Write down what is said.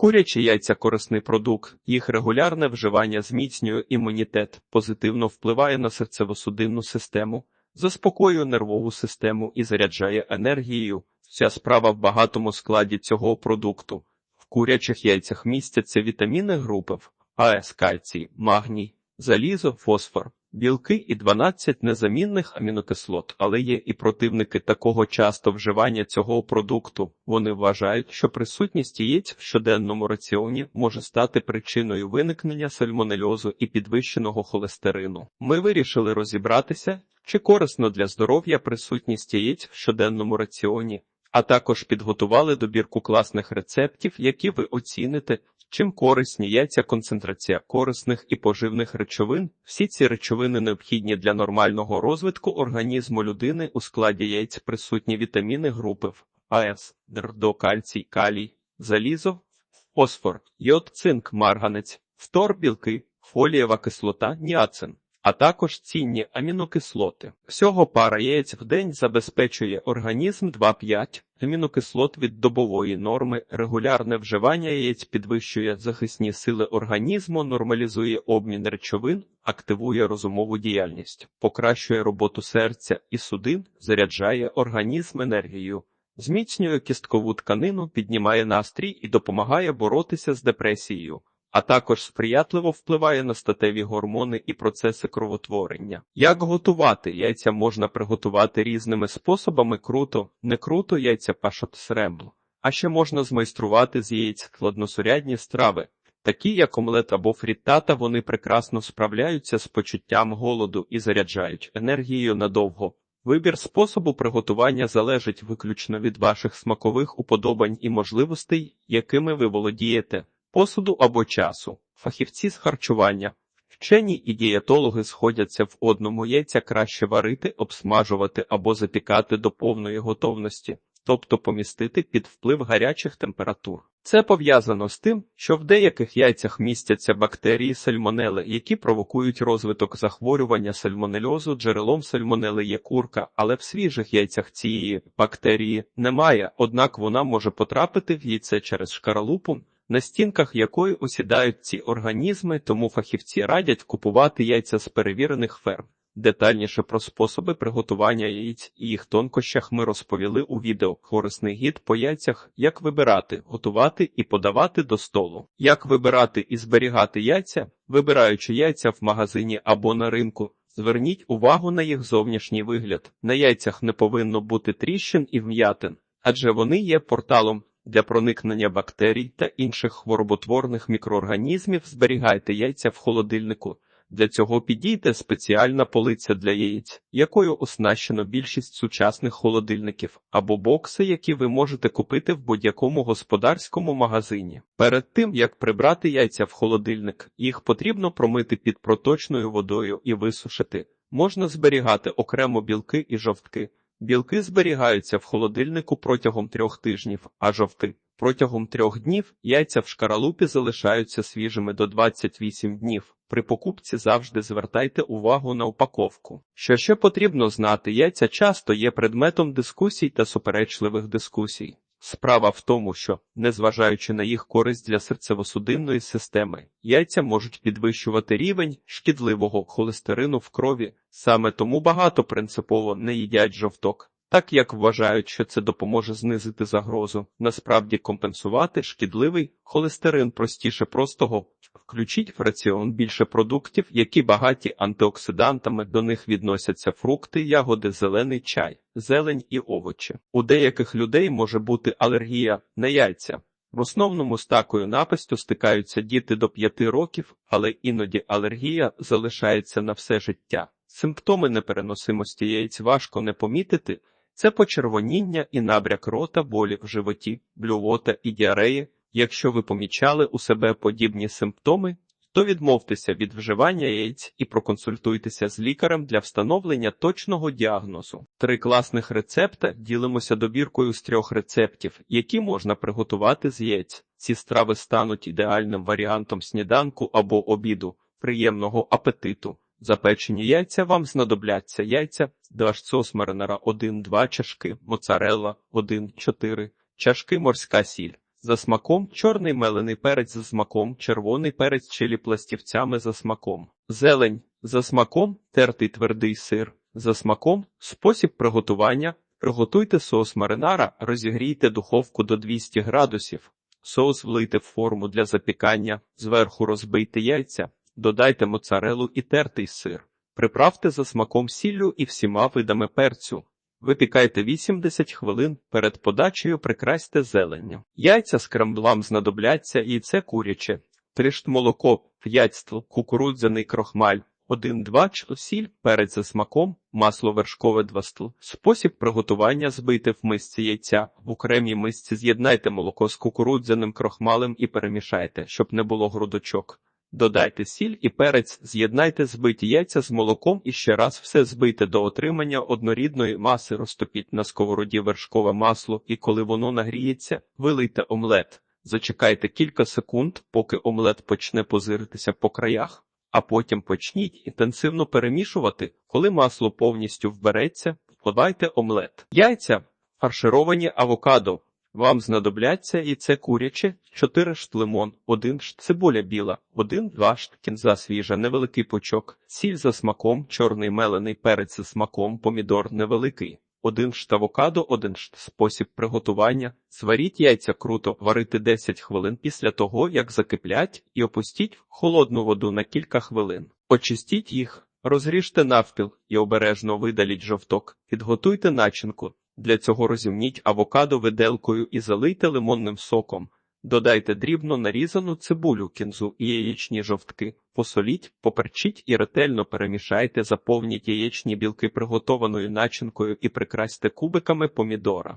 Курячі яйця корисний продукт, їх регулярне вживання зміцнює імунітет, позитивно впливає на серцево-судинну систему, заспокоює нервову систему і заряджає енергією. Вся справа в багатому складі цього продукту. В курячих яйцях містяться вітаміни групи В, АС, кальцій, магній, залізо, фосфор, білки і 12 незамінних амінокислот, але є і противники такого часто вживання цього продукту. Вони вважають, що присутність яєць в щоденному раціоні може стати причиною виникнення сальмонельозу і підвищеного холестерину. Ми вирішили розібратися, чи корисно для здоров'я присутність яєць в щоденному раціоні, а також підготували добірку класних рецептів, які ви оціните. Чим корисні яйця концентрація корисних і поживних речовин. Всі ці речовини необхідні для нормального розвитку організму людини у складі яєць присутні вітаміни групи В, АС, ДРДО, кальцій, калій, залізо, фосфор, йод, цинк, марганець, фтор, білки, фолієва кислота, ніацин, а також цінні амінокислоти. Всього пара яєць в день забезпечує організм 2-5 амінокислот від добової норми, регулярне вживання яєць підвищує захисні сили організму, нормалізує обмін речовин, активує розумову діяльність, покращує роботу серця і судин, заряджає організм енергією. Зміцнює кісткову тканину, піднімає настрій і допомагає боротися з депресією, а також сприятливо впливає на статеві гормони і процеси кровотворення. Як готувати? Яйця можна приготувати різними способами круто, не круто яйця пашот срембл. А ще можна змайструвати з яєць складносурядні страви. Такі, як омлет або фрітата, вони прекрасно справляються з почуттям голоду і заряджають енергією надовго. Вибір способу приготування залежить виключно від ваших смакових уподобань і можливостей, якими ви володієте, посуду або часу. Фахівці з харчування. Вчені і дієтологи сходяться в одному яйця краще варити, обсмажувати або запікати до повної готовності, тобто помістити під вплив гарячих температур. Це пов'язано з тим, що в деяких яйцях містяться бактерії сальмонели, які провокують розвиток захворювання сальмонельозу. Джерелом сальмонели є курка, але в свіжих яйцях цієї бактерії немає, однак вона може потрапити в яйце через шкаралупу, на стінках якої осідають ці організми, тому фахівці радять купувати яйця з перевірених ферм. Детальніше про способи приготування яєць і їх тонкощах ми розповіли у відео Корисний гід по яйцях, як вибирати, готувати і подавати до столу. Як вибирати і зберігати яйця, вибираючи яйця в магазині або на ринку. Зверніть увагу на їх зовнішній вигляд. На яйцях не повинно бути тріщин і вм'ятин, адже вони є порталом для проникнення бактерій та інших хвороботворних мікроорганізмів. Зберігайте яйця в холодильнику. Для цього підійде спеціальна полиця для яєць, якою оснащено більшість сучасних холодильників або бокси, які ви можете купити в будь-якому господарському магазині. Перед тим як прибрати яйця в холодильник, їх потрібно промити під проточною водою і висушити. Можна зберігати окремо білки і жовтки. Білки зберігаються в холодильнику протягом трьох тижнів, а жовти протягом трьох днів яйця в шкаралупі залишаються свіжими до 28 днів. При покупці завжди звертайте увагу на упаковку. Що ще потрібно знати, яйця часто є предметом дискусій та суперечливих дискусій. Справа в тому, що, незважаючи на їх користь для серцево-судинної системи, яйця можуть підвищувати рівень шкідливого холестерину в крові, саме тому багато принципово не їдять жовток. Так як вважають, що це допоможе знизити загрозу, насправді компенсувати шкідливий холестерин простіше простого, включіть в раціон більше продуктів, які багаті антиоксидантами, до них відносяться фрукти, ягоди, зелений чай, зелень і овочі. У деяких людей може бути алергія на яйця. В основному з такою напастю стикаються діти до 5 років, але іноді алергія залишається на все життя. Симптоми непереносимості яєць важко не помітити. Це почервоніння і набряк рота, болі в животі, блювота і діареї. Якщо ви помічали у себе подібні симптоми, то відмовтеся від вживання яєць і проконсультуйтеся з лікарем для встановлення точного діагнозу. Три класних рецепта ділимося добіркою з трьох рецептів, які можна приготувати з яєць. Ці страви стануть ідеальним варіантом сніданку або обіду, приємного апетиту. Запечені яйця вам знадобляться. Яйця, дашцос маринара 1-2 чашки, моцарелла 1-4 чашки морська сіль, за смаком, чорний мелений перець за смаком, червоний перець чилі пластівцями за смаком, зелень за смаком, тертий твердий сир за смаком, спосіб приготування. Приготуйте соус маринара, розігрійте духовку до 200 градусів. Соус влийте в форму для запікання, зверху розбийте яйця, додайте моцарелу і тертий сир. Приправте за смаком сіллю і всіма видами перцю. Випікайте 80 хвилин, перед подачею прикрасьте зеленню. Яйця з кремблам знадобляться яйце куряче, трішт молоко, 5 стл, кукурудзяний крохмаль, 1-2 ч сіль, перець за смаком, масло вершкове 2 стл. Спосіб приготування збийте в мисці яйця. В окремій мисці з'єднайте молоко з кукурудзяним крохмалем і перемішайте, щоб не було грудочок. Додайте сіль і перець, з'єднайте збиті яйця з молоком і ще раз все збийте до отримання однорідної маси, розтопіть на сковороді вершкове масло і коли воно нагріється, вилийте омлет. Зачекайте кілька секунд, поки омлет почне позиритися по краях, а потім почніть інтенсивно перемішувати. Коли масло повністю вбереться, подайте омлет. Яйця фаршировані авокадо. Вам знадобляться яйце куряче, 4 шт лимон, 1 шт цибуля біла, 1-2 шт кінза свіжа, невеликий пучок, сіль за смаком, чорний мелений перець за смаком, помідор невеликий, 1 шт авокадо, 1 шт спосіб приготування. Сваріть яйця круто, варити 10 хвилин після того, як закиплять, і опустіть в холодну воду на кілька хвилин. Очистіть їх, розріжте навпіл і обережно видаліть жовток, підготуйте начинку. Для цього розімніть авокадо виделкою і залийте лимонним соком. Додайте дрібно нарізану цибулю, кінзу і яєчні жовтки, посоліть, поперчіть і ретельно перемішайте, заповніть яєчні білки приготованою начинкою і прикрасьте кубиками помідора.